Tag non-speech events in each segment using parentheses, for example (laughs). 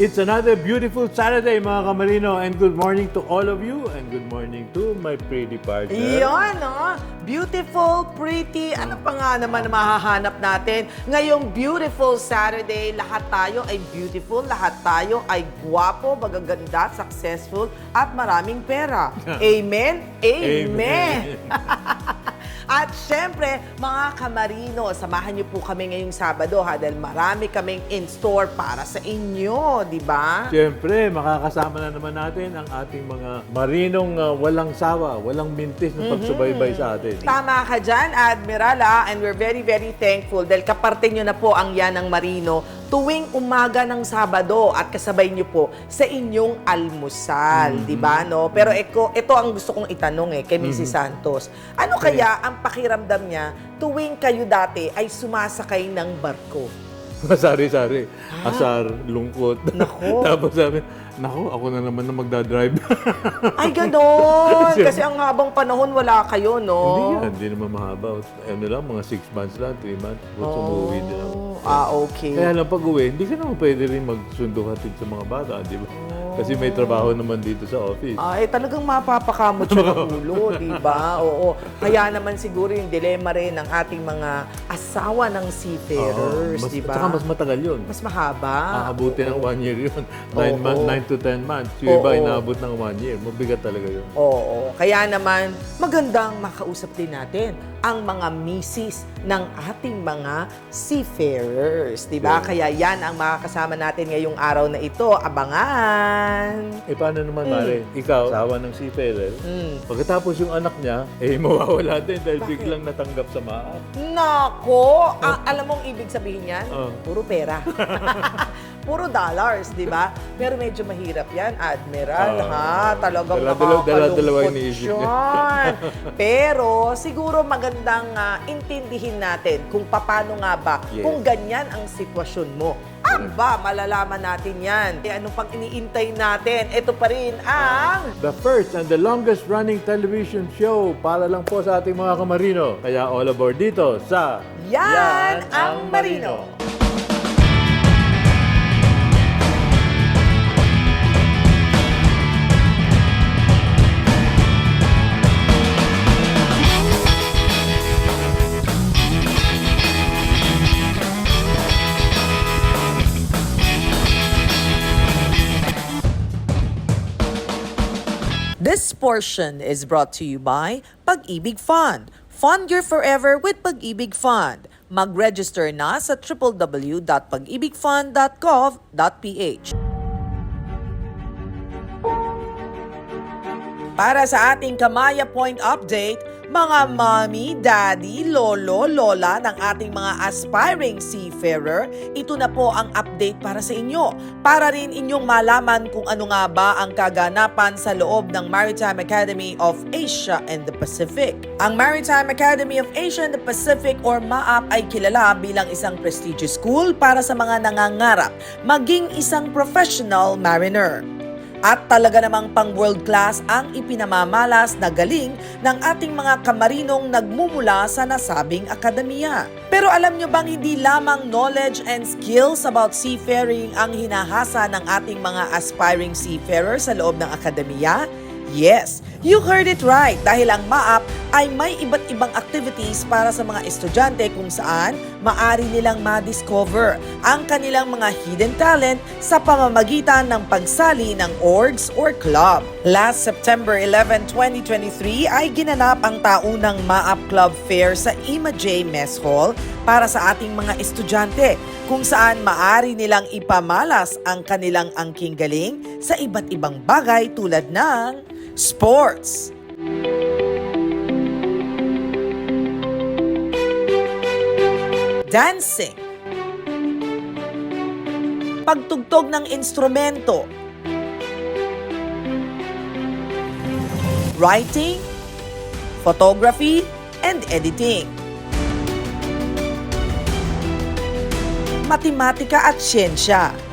It's another beautiful Saturday mga kamarino and good morning to all of you and good morning to my pretty partner. Iyon, no? Beautiful, pretty, ano pa nga naman na mahahanap natin? Ngayong beautiful Saturday, lahat tayo ay beautiful, lahat tayo ay guwapo, magaganda, successful, at maraming pera. (laughs) Amen? Amen! (laughs) At syempre, mga kamarino, samahan niyo po kami ngayong Sabado ha dahil marami kaming in store para sa inyo, di ba? Siyempre, makakasama na naman natin ang ating mga marinong uh, walang sawa, walang mintis na pagsubaybay sa atin. Tama ka dyan, Admiral, ah, and we're very, very thankful dahil kaparte nyo na po ang yan ng Marino tuwing umaga ng Sabado at kasabay nyo po sa inyong almusal, di ba? No? Pero eko, ito ang gusto kong itanong eh, kay Mrs. Santos. Ano kaya ang pakiramdam niya tuwing kayo dati ay sumasakay ng barko? (laughs) Masari-sari. Asar, lungkot. Ah. Nako. (laughs) Tapos sabi, nako, ako na naman na magdadrive. (laughs) Ay, ganon! Kasi ang habang panahon wala kayo, no? Hindi yan, hindi naman mahaba. Ano lang, mga 6 months lang, 3 months. Tapos umuwi din ako. Ah, okay. Kaya lang pag uwi, hindi ka naman pwede rin magsundo hatid sa mga bata, di ba? Kasi may trabaho naman dito sa office. Ay, talagang mapapakamot siya ng (laughs) ulo, di ba? Oo. Kaya naman siguro yung dilema rin ng ating mga asawa ng seafarers, mas, di ba? Tsaka mas matagal yun. Mas mahaba. Aabutin ng one year yun. (laughs) Oo. 9 months, 9 to 10 months. Yung iba Oo. inaabot ng one year. Mabigat talaga yun. Oo. Kaya naman, magandang makausap din natin ang mga misis ng ating mga seafarers, di ba? Yeah. Kaya yan ang makakasama natin ngayong araw na ito. Abangan! Eh paano naman, Mare? Ikaw, asawa ng seafarer, Mm. pagkatapos yung anak niya, eh (laughs) mawawala din dahil Bakit? biglang natanggap sa maap. Nako! Ah, alam mong ibig sabihin yan? Oh. Puro pera. (laughs) Puro dollars, di ba? Pero medyo mahirap yan, Admiral, Ah. ha? Talagang Dala- nakakalungkot yan. (laughs) Pero siguro magandang ah, intindihin natin kung paano nga ba, Yes. kung ganyan ang sitwasyon mo. Aba, malalaman natin yan. E ano pang iniintay natin? Ito pa rin ang... The first and the longest running television show para lang po sa ating mga kamarino. Kaya all aboard dito sa Yan, ang Marino. This portion is brought to you by Pag-ibig Fund. Fund your forever with Pag-ibig Fund. Mag-register na sa www.pagibigfund.gov.ph. Para sa ating Kamaya Point Update, mga mommy, daddy, lolo, lola ng ating mga aspiring seafarer, ito na po ang update para sa inyo. Para rin inyong malaman kung ano nga ba ang kaganapan sa loob ng Maritime Academy of Asia and the Pacific. Ang Maritime Academy of Asia and the Pacific or MAAP ay kilala bilang isang prestigious school para sa mga nangangarap maging isang professional mariner. At talaga namang pang world class ang ipinamamalas na galing ng ating mga kamarinong nagmumula sa nasabing akademiya. Pero alam nyo bang hindi lamang knowledge and skills about seafaring ang hinahasa ng ating mga aspiring seafarers sa loob ng akademiya? Yes, you heard it right dahil ang MAAP ay may iba't ibang activities para sa mga estudyante kung saan maari nilang ma-discover ang kanilang mga hidden talent sa pamamagitan ng pagsali ng orgs or club. Last September 11, 2023 ay ginanap ang taunang MAAP Club Fair sa Ima J Mess Hall para sa ating mga estudyante kung saan maari nilang ipamalas ang kanilang angking galing sa iba't ibang bagay tulad ng sports, dancing, pagtugtog ng instrumento, writing, photography, and editing. Matematika at siyensya.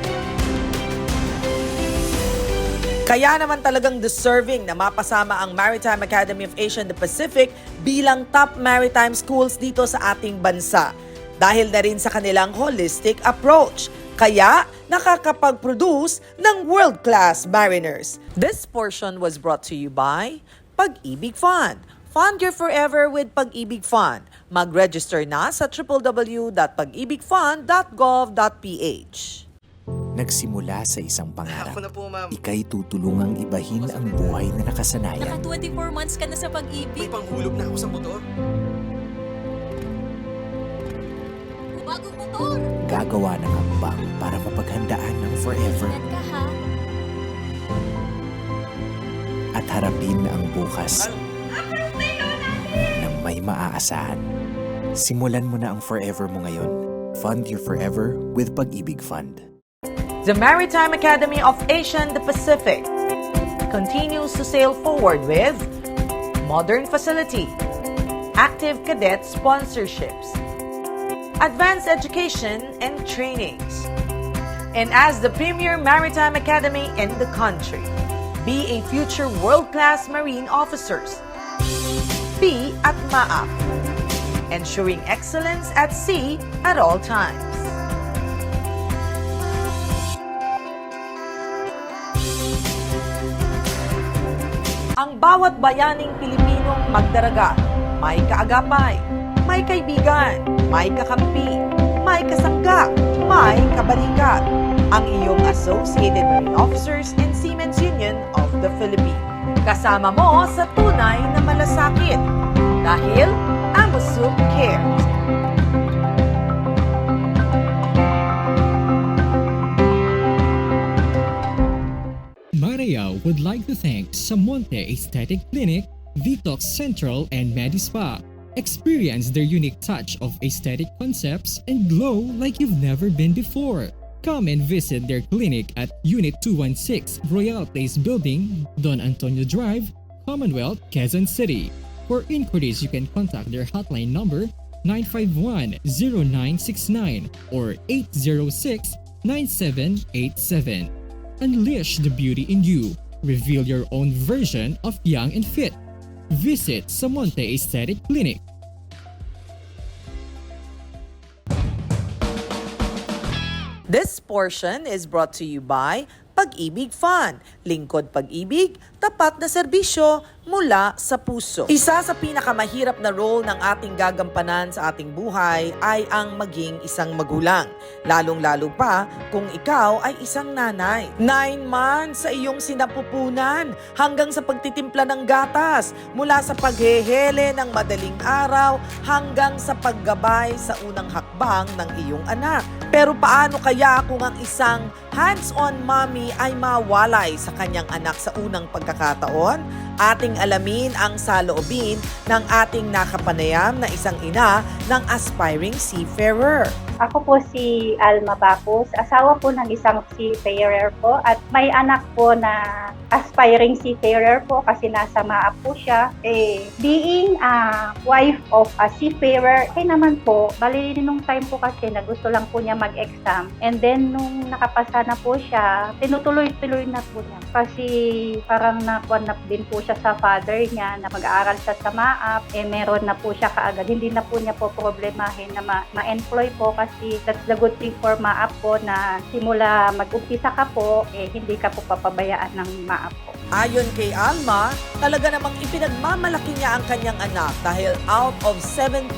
Kaya naman talagang deserving na mapasama ang Maritime Academy of Asia and the Pacific bilang top maritime schools dito sa ating bansa. Dahil na rin sa kanilang holistic approach. Kaya nakakapag-produce ng world-class mariners. This portion was brought to you by Pag-ibig Fund. Fund your forever with Pag-ibig Fund. Mag-register na sa www.pagibigfund.gov.ph. Nagsimula sa isang pangarap. Ako na po, ma'am. Ika'y tutulungang ibahin ang buhay na nakasanayan. Naka 24 months ka na sa May pag-ibig. panghulog na ako sa motor. Bagong motor. Gagawa ng hakbang para mapaghandaan ng forever Ingat ka ha. at harapin ang bukas ng may maaasahan. Simulan mo na ang forever mo ngayon. Fund your forever with Pag-ibig Fund. The Maritime Academy of Asia and the Pacific continues to sail forward with modern facility, active cadet sponsorships, advanced education and trainings. And as the premier maritime academy in the country, be a future world-class marine officers. Be at MAAP, ensuring excellence at sea at all times. Ang bawat bayaning Pilipinong magdaraga, may kaagapay, may kaibigan, may kakampi, may kasangga, may kabalikat. Ang iyong Associated Marine Officers and Seamen's Union of the Philippines. Kasama mo sa tunay na malasakit. Dahil Amusub cares. Would like to thank Samonte Aesthetic Clinic, Detox Central, and Medispa. Experience their unique touch of aesthetic concepts and glow like you've never been before. Come and visit their clinic at Unit 216 Royal Place Building, Don Antonio Drive, Commonwealth, Quezon City. For inquiries, you can contact their hotline number 951-0969 or 806-9787. Unleash the beauty in you. Reveal your own version of young and fit. Visit Samonte Aesthetic Clinic. This portion is brought to you by Pag-ibig Fund. Lingkod pag-ibig, tapat na serbisyo mula sa puso. Isa sa pinakamahirap na role ng ating gagampanan sa ating buhay ay ang maging isang magulang. Lalong-lalo pa kung ikaw ay isang nanay. Nine months sa iyong sinapupunan hanggang sa pagtitimpla ng gatas, mula sa paghehele ng madaling araw hanggang sa paggabay sa unang hakbang ng iyong anak. Pero paano kaya kung ang isang hands-on mommy ay mawalay sa kanyang anak sa unang pagkakataon? pagkakataon. Ating alamin ang saloobin ng ating nakapanayam na isang ina ng aspiring seafarer. Ako po si Alma Bacus, asawa po ng isang seafarer po at may anak po na aspiring seafarer po kasi nasa Maap po siya. Eh, being a wife of a seafarer, eh naman po, bali nung time po kasi na gusto lang po niya mag-exam and then nung nakapasa na po siya, tinutuloy-tuloy na po niya kasi parang nakuha na din po siya sa father niya na mag-aaral siya sa Maap, eh meron na po siya kaagad. Hindi na po niya po problemahin na ma- ma-employ po kasi that's the good thing for Maap po na simula mag-umpisa ka po, eh hindi ka po papabayaan ng Maap po. Ayon kay Alma, talaga namang ipinagmamalaki niya ang kanyang anak dahil out of 7,000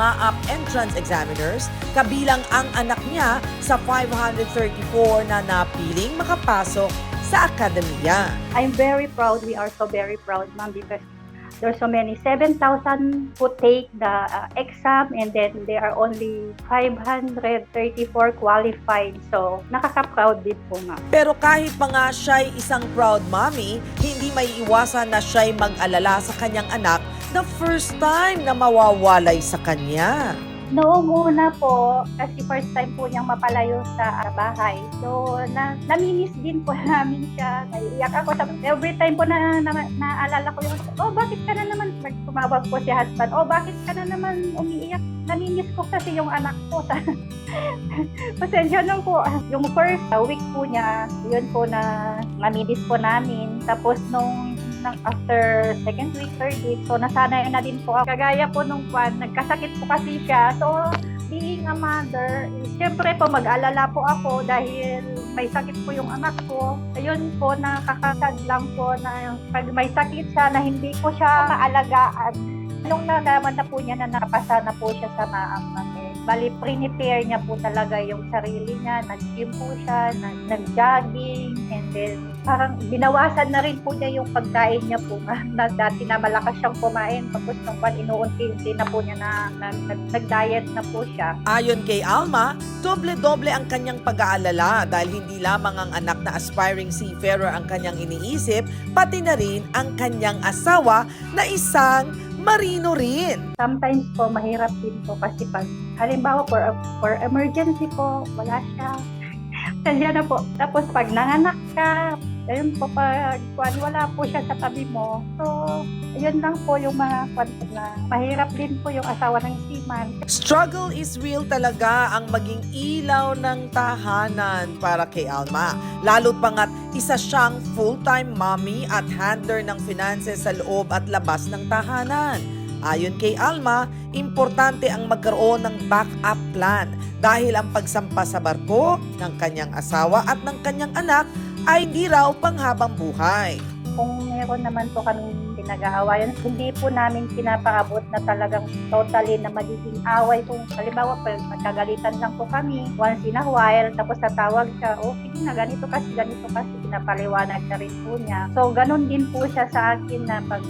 MAAP entrance examiners, kabilang ang anak niya sa 534 na napiling makapasok sa akademiya. I'm very proud. We are so very proud, ma'am, because there's so many 7,000 who take the uh, exam and then there are only 534 qualified. So, nakaka-proud din po, ma'am. Pero kahit pa nga siya'y isang proud mommy, hindi may iwasan na siya'y mag-alala sa kanyang anak na first time na mawawalay sa kanya. Noong una po, kasi first time po niyang mapalayo sa bahay. So, na, naminis din po (laughs) namin siya. Naiiyak ako. Sa, every time po na, na naalala ko yung, oh, bakit ka na naman? Pag Tumawag po si husband, oh, bakit ka na naman umiiyak? Naminis ko kasi yung anak ko. (laughs) Pasensya na po. Yung first week po niya, yun po na naminis po namin. Tapos nung nang after second week, third week, so nasanay na din po ako. Kagaya po nung pan, nagkasakit po kasi siya. So, being a mother, siyempre po mag-alala po ako dahil may sakit po yung anak ko. Ayun po, nakakasad lang po na pag may sakit siya na hindi ko siya maalagaan. Nung nalaman na po niya na nakapasa na po siya sa maamang bali prepare niya po talaga yung sarili niya. Nag-gym po siya, nag- nag-jogging, and then parang binawasan na rin po niya yung pagkain niya po (laughs) na dati na malakas siyang kumain. Tapos nung pan inuunti-unti na po niya na nag- nag- nag-diet na po siya. Ayon kay Alma, doble-doble ang kanyang pag-aalala dahil hindi lamang ang anak na aspiring seafarer ang kanyang iniisip, pati na rin ang kanyang asawa na isang marino rin. Sometimes po mahirap din po kasi pag halimbawa for, for emergency po, wala siya. Kaya na po. Tapos pag nanganak ka, ayun po pag kwan, wala po siya sa tabi mo. So, ayun lang po yung mga kwan na mahirap din po yung asawa ng seaman. Struggle is real talaga ang maging ilaw ng tahanan para kay Alma. Lalo't pangat isa siyang full-time mommy at handler ng finances sa loob at labas ng tahanan. Ayon kay Alma, importante ang magkaroon ng backup plan dahil ang pagsampa sa barko ng kanyang asawa at ng kanyang anak ay hindi raw panghabang buhay. Kung meron naman po kami pinag-aawayan, hindi po namin pinapaabot na talagang totally na magiging away. Kung halimbawa, magkagalitan lang po kami, once in a while, tapos tatawag siya, oh, sige na, ganito kasi, ganito kasi, pinapaliwanag na rin po niya. So, ganun din po siya sa akin na pag,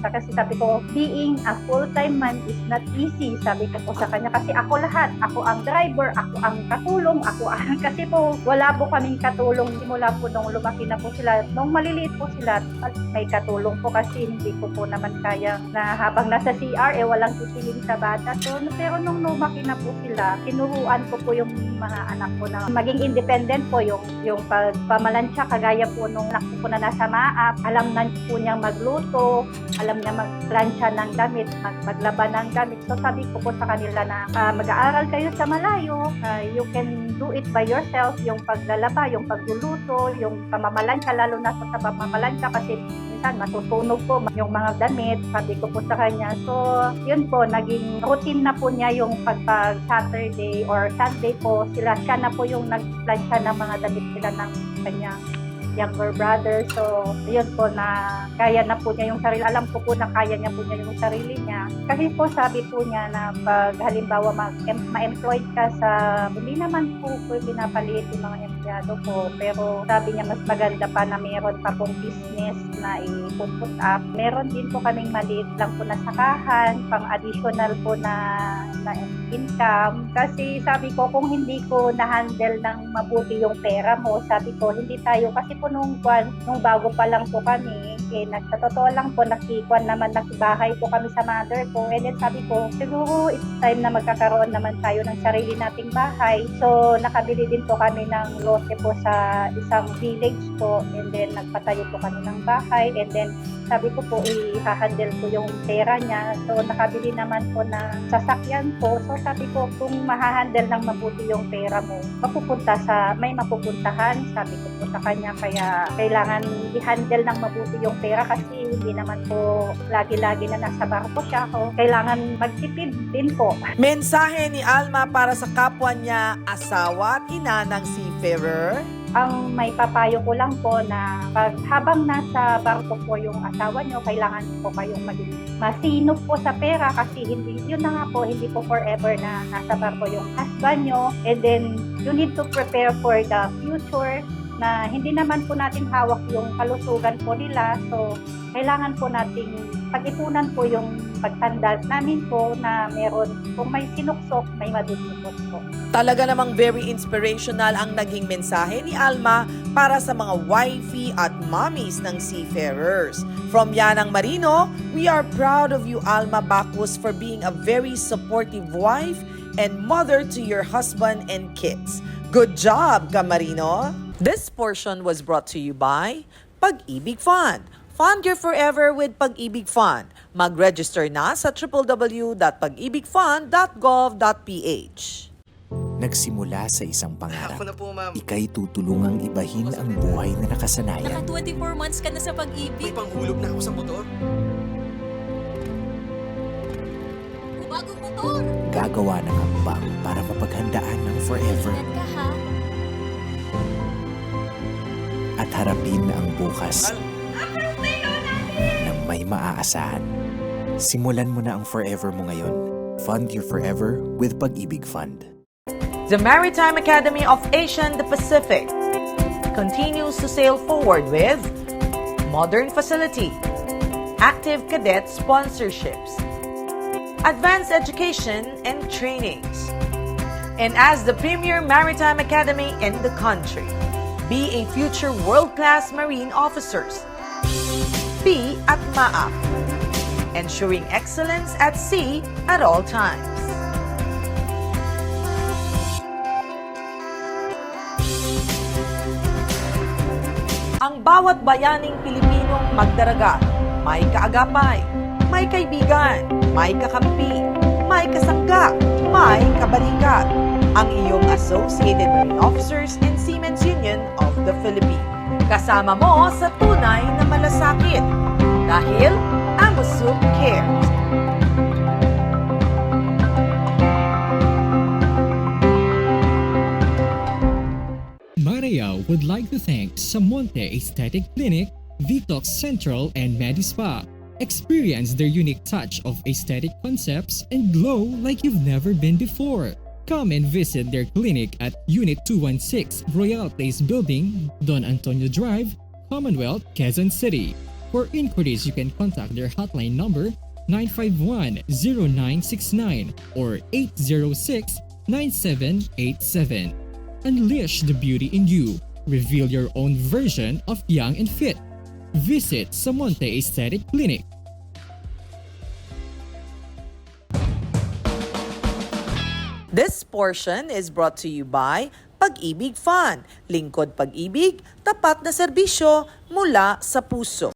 sa kasi sabi ko, being a full-time man is not easy, sabi ko po sa kanya, kasi ako lahat, ako ang driver, ako ang katulong, ako ang, (laughs) kasi po, wala po kaming katulong simula po nung lumaki na po sila. Nung maliliit po sila, may katulong po kasi hindi ko po naman kaya na habang nasa CR, eh walang titingin sa bata. So, pero nung lumaki na po sila, tinuruan ko po yung mga anak ko na maging independent po yung, yung pagpamalansya, kagaya po nung anak ko na nasa maap, alam na po niyang magluto, alam niya magplansya ng damit, mag, maglaba ng damit. So, sabi ko po sa kanila na ah, mag-aaral kayo sa malayo, ah, you can do it by yourself, yung paglalaba, yung pagluluto, yung pamamalansya, lalo na sa pamamalansya kasi minsan matutunog po yung mga damit, sabi ko po sa kanya. So, yun po, naging routine na po niya yung pagpag Saturday or Sunday po, sila siya na po yung nagplansya ng mga damit sila ng kanyang younger brother. So, yun po na kaya na po niya yung sarili. Alam ko po na kaya niya po niya yung sarili niya. Kasi po sabi po niya na pag halimbawa ma-employed ka sa, hindi naman po po pinapaliit yung mga empleyado ko. Pero sabi niya mas maganda pa na meron pa pong business na i-put up. Meron din po kaming maliit lang po na sakahan, pang additional po na, na income. Kasi sabi ko, kung hindi ko na-handle ng mabuti yung pera mo, sabi ko, hindi tayo, kasi po nung, nung bago pa lang po kami, eh, nag- sa totoo lang po, nakikwan naman, nakibahay po kami sa mother ko. And then sabi ko, siguro it's time na magkakaroon naman tayo ng sarili nating bahay. So, nakabili din po kami ng lote po sa isang village po. And then, nagpatayo po kami ng bahay. And then, sabi ko po, i-handle ko yung pera niya. So, nakabili naman po na sasakyan po. So, sabi ko, kung mahahandle ng mabuti yung pera mo, mapupunta sa, may mapupuntahan, sabi ko po sa kanya. Kaya, kailangan i-handle ng mabuti yung pera kasi hindi naman po lagi-lagi na nasa barko siya. So, kailangan magtipid din po. Mensahe ni Alma para sa kapwa niya, asawa at ina ng seafarer. Ang may papayo ko lang po na pag habang nasa barko po yung asawa nyo, kailangan po kayong maging masinop po sa pera kasi hindi, yun na nga po, hindi po forever na nasa barko yung husband nyo. And then, you need to prepare for the future na hindi naman po natin hawak yung kalusugan po nila. So, kailangan po nating pag-ipunan po yung pagtanda namin po na meron, kung may sinuksok, may madudukot po. Talaga namang very inspirational ang naging mensahe ni Alma para sa mga wifey at mommies ng seafarers. From Yanang Marino, we are proud of you Alma Bacus for being a very supportive wife and mother to your husband and kids. Good job, Camarino! This portion was brought to you by Pag-ibig Fund. Fund your forever with Pag-ibig Fund. Mag-register na sa www.pag-ibigfund.gov.ph. Nagsimula sa isang pangarap. Ako na po, ma'am. Ika'y tutulungang ibahin ang buhay na nakasanayan. Naka 24 months ka na sa May pag-ibig. panghulog na ako sa motor. Bagong motor. gagawa ng hakbang para mapaghandaan ng forever Ingat ka ha. At harapin ang bukas ng may maaasahan. Simulan mo na ang forever mo ngayon. Fund your forever with Pag-ibig Fund. The Maritime Academy of Asia and the Pacific continues to sail forward with modern facility, active cadet sponsorships, advanced education and trainings. And as the premier maritime academy in the country, be a future world-class marine officers. Be at MAAP, ensuring excellence at sea at all times. Ang bawat bayaning Pilipinong magdaragat, may kaagapay, may kaibigan, may kakampi, may kasangga, may kabalikat. Ang iyong Associated Marine Officers and Seamen's Union of the Philippines. Kasama mo sa tunay na malasakit. Dahil Amusuk cares. Maria would like to thank Samonte Aesthetic Clinic, Detox Central, and Medispa. Experience their unique touch of aesthetic concepts and glow like you've never been before. Come and visit their clinic at Unit 216 Royal Place Building, Don Antonio Drive, Commonwealth, Quezon City. For inquiries, you can contact their hotline number 951-0969 or 806-9787. Unleash the beauty in you. Reveal your own version of young and fit. Visit Samonte Aesthetic Clinic. This portion is brought to you by Pag-ibig Fund. Lingkod pag-ibig, tapat na serbisyo mula sa puso.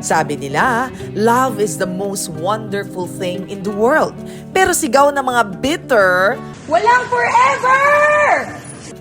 Sabi nila, love is the most wonderful thing in the world. Pero sigaw ng mga bitter, walang forever!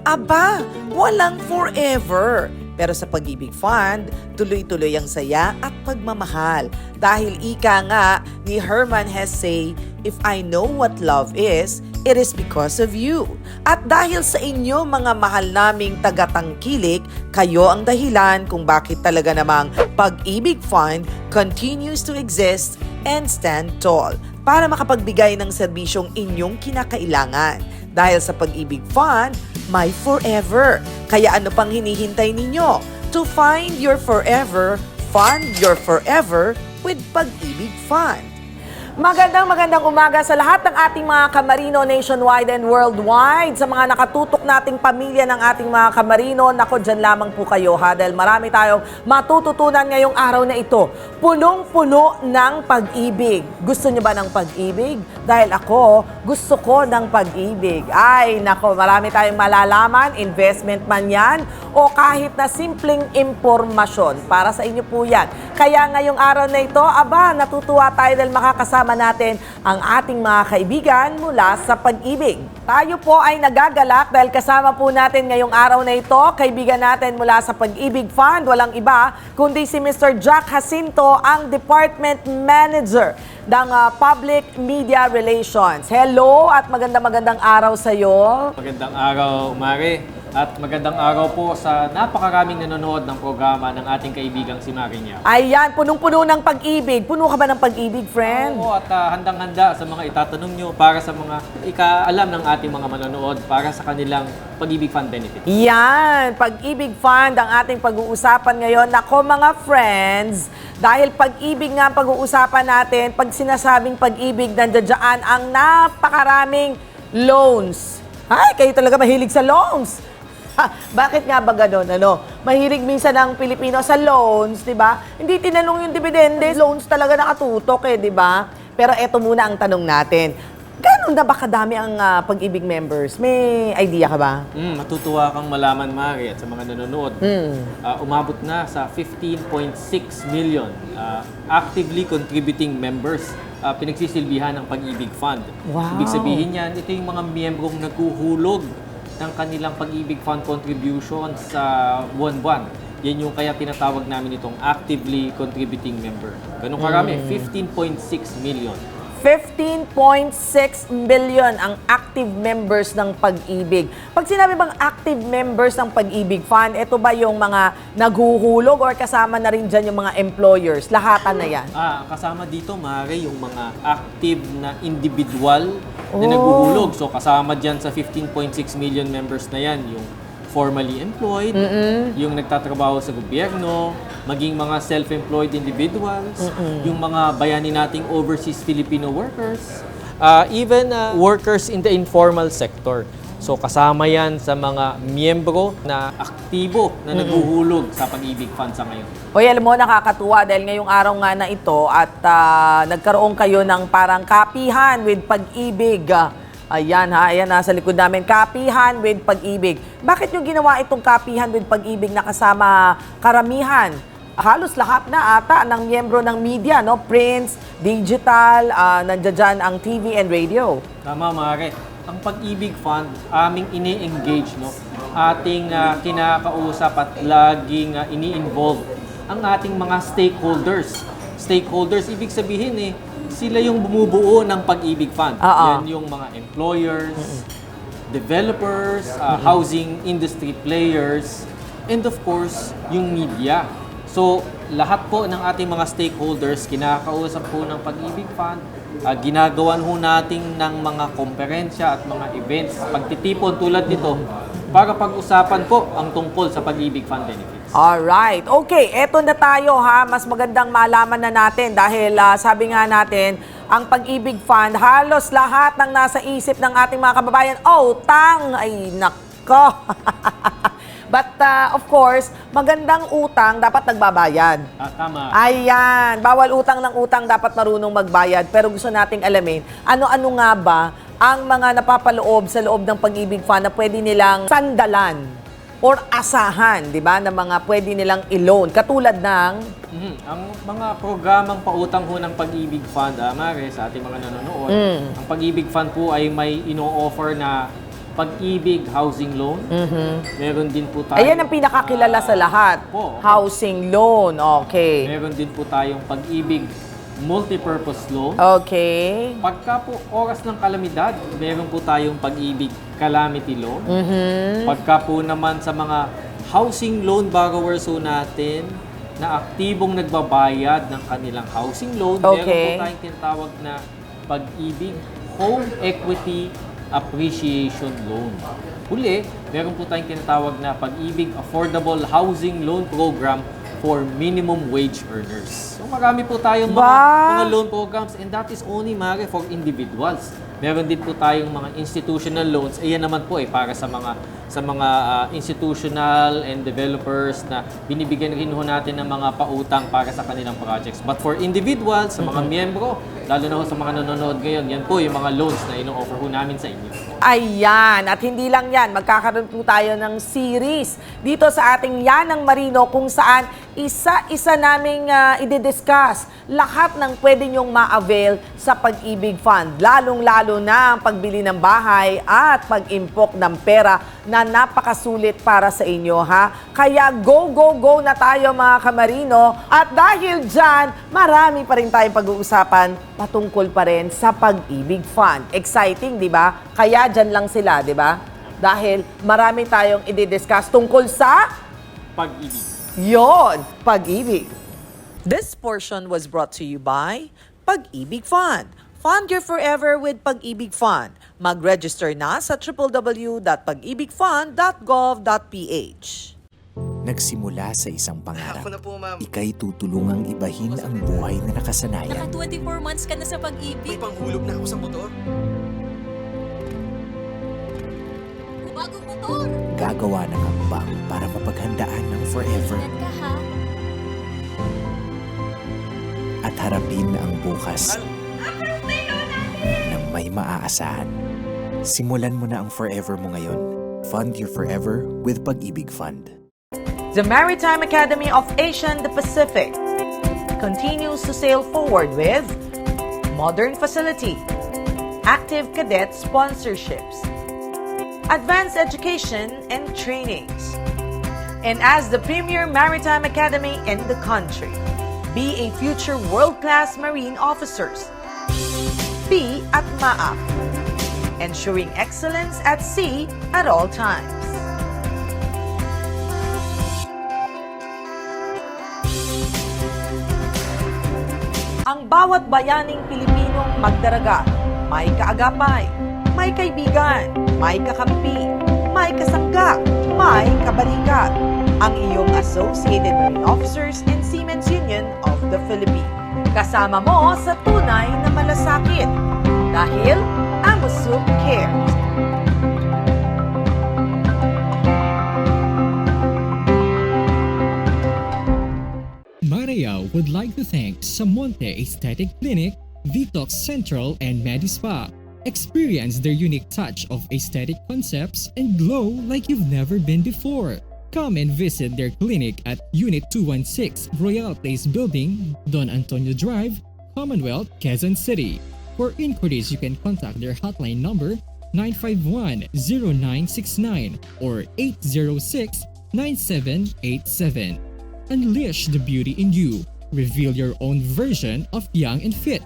Aba, walang forever. Pero sa Pag-ibig Fund, tuloy-tuloy ang saya at pagmamahal. Dahil ika nga ni Herman Hesse, If I know what love is, it is because of you. At dahil sa inyo mga mahal naming tagatangkilik, kayo ang dahilan kung bakit talaga namang Pag-ibig Fund continues to exist and stand tall para makapagbigay ng serbisyong inyong kinakailangan. Dahil sa Pag-ibig Fund, may forever. Kaya ano pang hinihintay ninyo? To find your forever, fund your forever with Pag-ibig Fund. Magandang magandang umaga sa lahat ng ating mga kamarino nationwide and worldwide. Sa mga nakatutok nating pamilya ng ating mga kamarino, nako dyan lamang po kayo ha dahil marami tayong matututunan ngayong araw na ito. Punong-puno ng pag-ibig. Gusto niyo ba ng pag-ibig? Dahil ako, gusto ko ng pag-ibig. Ay, nako, marami tayong malalaman, investment man yan, o kahit na simpleng impormasyon. Para sa inyo po yan. Kaya ngayong araw na ito, aba, natutuwa tayo dahil makakasama natin ang ating mga kaibigan mula sa pag-ibig. Tayo po ay nagagalak dahil kasama po natin ngayong araw na ito, kaibigan natin mula sa Pag-ibig Fund, walang iba, kundi si Mr. Jack Jacinto, ang Department Manager ng ah, Public Media Relations. Hello at maganda-magandang araw sa iyo. Magandang araw, Mare. At magandang araw po sa napakaraming nanonood ng programa ng ating kaibigang si Marinya. Ayan, punong-puno ng pag-ibig. Puno ka ba ng pag-ibig, friend? Oo, at ah, handang-handa sa mga itatanong nyo para sa mga ikaalam ng ating mga manonood para sa kanilang pag-ibig fund benefit. Yan, pag-ibig fund ang ating pag-uusapan ngayon. Nako mga friends, dahil pag-ibig nga ang pag-uusapan natin, pag sinasabing pag-ibig, nandiyan dyan ang napakaraming loans. Ay, kayo talaga mahilig sa loans. Bakit nga ba ganun? Ano? Mahilig minsan ang Pilipino sa loans, di ba? Hindi tinanong yung dividende, loans talaga nakatutok eh, di ba? Pero eto muna ang tanong natin. Gano'n na ba kadami ang ah, pag-ibig members? May idea ka ba? Mm, matutuwa kang malaman, Mari, at sa mga nanonood. Ah, umabot na sa 15.6 million ah, actively contributing members ah, pinagsisilbihan ng Pag-ibig Fund. Wow. Ibig sabihin yan, ito yung mga miyembrong naghuhulog ng kanilang Pag-ibig Fund contribution sa buwan-buwan. Yan yung kaya tinatawag namin itong actively contributing member. Ganun karami, 15.6 million. 15.6 million ang active members ng Pag-ibig. Pag sinabi bang active members ng Pag-ibig Fund, ito ba yung mga naghuhulog or kasama na rin dyan yung mga employers? Lahatan na yan. Ah, kasama dito, Mare, yung mga active na individual na naghuhulog. So, kasama dyan sa 15.6 million members na yan, yung formally employed, yung nagtatrabaho sa gobyerno, maging mga self-employed individuals, yung mga bayani nating overseas Filipino workers, ah, even ah, workers in the informal sector. So kasama yan sa mga miyembro na aktibo na naghuhulog sa Pag-ibig Fund sa ngayon. Hoy, alam mo, nakakatuwa dahil ngayong araw nga na ito at ah, nagkaroon kayo ng parang kapihan with pag-ibig. Ah, ayan ha, ayan nasa likod namin. Kapihan with pag-ibig. Bakit nyo ginawa itong kapihan with pag-ibig na kasama karamihan? Halos lahat na ata ng miyembro ng media, no? Prints, digital, uh, nandiyan dyan ang TV and radio. Tama, Mare. Ang Pag-ibig Fund, aming ini-engage, no? Ating ah, kinakausap at laging ah, ini-involve ang ating mga stakeholders. Stakeholders, ibig sabihin eh, sila yung bumubuo ng Pag-ibig Fund. Oo. Yan yung mga employers, developers, ah, housing industry players, and of course, yung media. So, lahat po ng ating mga stakeholders, kinakausap po ng Pag-ibig Fund, ah, ginagawan ho natin ng mga komperensya at mga events, pagtitipon tulad nito, para pag-usapan po ang tungkol sa Pag-ibig Fund benefits. Alright. Okay, eto na tayo ha. Mas magandang malaman na natin dahil ah, sabi nga natin, ang Pag-ibig Fund, halos lahat ng nasa isip ng ating mga kababayan, oh, tang, ay nako. (laughs) But ah, of course, magandang utang dapat nagbabayad. Ah, tama. Ayan, bawal utang ng utang, dapat marunong magbayad. Pero gusto nating alamin, ano-ano nga ba ang mga napapaloob sa loob ng pag-ibig fund na pwede nilang sandalan or asahan, di ba, na mga pwede nilang i-loan. Katulad ng, Mhm. Ang mga programang pautang ho ng Pag-ibig Fund, ah, Mare, sa ating mga nanonood, Mm. ang Pag-ibig Fund po ay may ino-offer na Pag-ibig Housing Loan. Meron din po tayo. Mm-hmm. ayan ang pinakakilala sa lahat, Po. housing loan, okay. Meron din po tayong Pag-ibig Multipurpose Loan. Okay. Pagka po oras ng kalamidad, meron po tayong Pag-ibig Calamity Loan. Mhm. Pagka po naman sa mga housing loan borrowers ho natin na aktibong nagbabayad ng kanilang housing loan, meron Okay. po tayong tinatawag na pag-ibig Home Equity Appreciation Loan. Huli, meron po tayong tinatawag na pag-ibig Affordable Housing Loan Program for minimum wage earners. So marami po tayong mga, Ba? mga loan programs and that is only mare for individuals. Meron din po tayong mga institutional loans. Ayan naman po eh para sa mga sa mga ah, institutional and developers na binibigyan rin ho natin ng mga pautang para sa kanilang projects. But for individuals, sa mga miyembro, lalo na ho sa mga nanonood ngayon, yan po yung mga loans na ino-offer ho namin sa inyo. Ayan, at hindi lang yan, magkakaroon po tayo ng series dito sa ating Yanang Marino kung saan isa-isa naming uh, i-discuss lahat ng pwede nyong ma-avail sa Pag-ibig Fund. Lalong-lalo na ang pagbili ng bahay at pag-impok ng pera na napakasulit para sa inyo ha. Kaya go, go, go na tayo mga kamarino. At dahil dyan, marami pa rin tayong pag-uusapan patungkol pa rin sa Pag-ibig Fund. Exciting, di ba? Kaya dyan lang sila, di ba? Dahil marami tayong i-discuss tungkol sa Pag-ibig. Yon, Pag-ibig. This portion was brought to you by Pag-ibig Fund. Fund your forever with Pag-ibig Fund. Mag-register na sa www.pagibigfund.gov.ph. Nagsimula sa isang pangarap. Ako na po, ma'am. Ika'y tutulungang ibahin ang buhay na nakasanayan. Naka 24 months ka na sa May pag-ibig. panghulog na ako sa motor. Bagong motor. Gagawa ng hakbang para mapaghandaan ng forever Ingat ka ha. at harapin ang bukas ng may maaasahan. Simulan mo na ang forever mo ngayon. Fund your forever with Pag-ibig Fund. The Maritime Academy of Asia and the Pacific continues to sail forward with modern facility, active cadet sponsorships, advanced education and trainings, And as the premier maritime academy in the country, be a future world-class marine officers. Be at MAAP, ensuring excellence at sea at all times. Ang bawat bayaning Pilipinong magdaraga, may kaagapay, may kaibigan, may kakampi, may kasangga, may kabalikat. Ang iyong Associated Marine Officers and Seamen's Union of the Philippines. Kasama mo sa tunay na malasakit. Dahil Amusub cares. Maria would like to thank Samonte Aesthetic Clinic, Detox Central, and Medispa. Experience their unique touch of aesthetic concepts and glow like you've never been before. Come and visit their clinic at Unit 216 Royal Place Building, Don Antonio Drive, Commonwealth, Quezon City. For inquiries, you can contact their hotline number 951-0969 or 806-9787. Unleash the beauty in you. Reveal your own version of young and fit.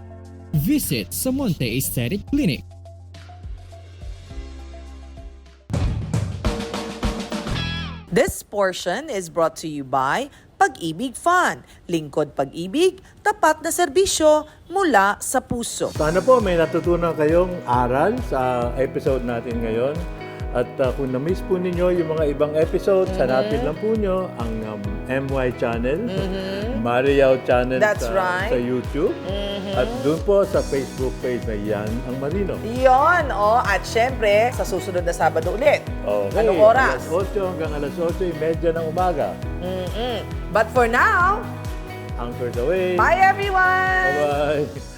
Visit Samonte Aesthetic Clinic. This portion is brought to you by Pag-ibig Fund. Lingkod Pag-ibig, tapat na serbisyo mula sa puso. Sana po may natutunan kayong aral sa episode natin ngayon. At uh, kung na-miss po ninyo yung mga ibang episodes, Mm-hmm. hanapin lang po nyo ang um, MY channel, Mariao channel Mm-hmm. That's sa, right. Mm-hmm. sa YouTube. At doon po sa Facebook page na Yan ang Marino. Yon, oh, at syempre, sa susunod na Sabado ulit. Okay, Anong oras? Alas 8 hanggang alas 8.30 ng umaga. Mm-mm. But for now, Anchors away. bye everyone! Bye-bye. (laughs)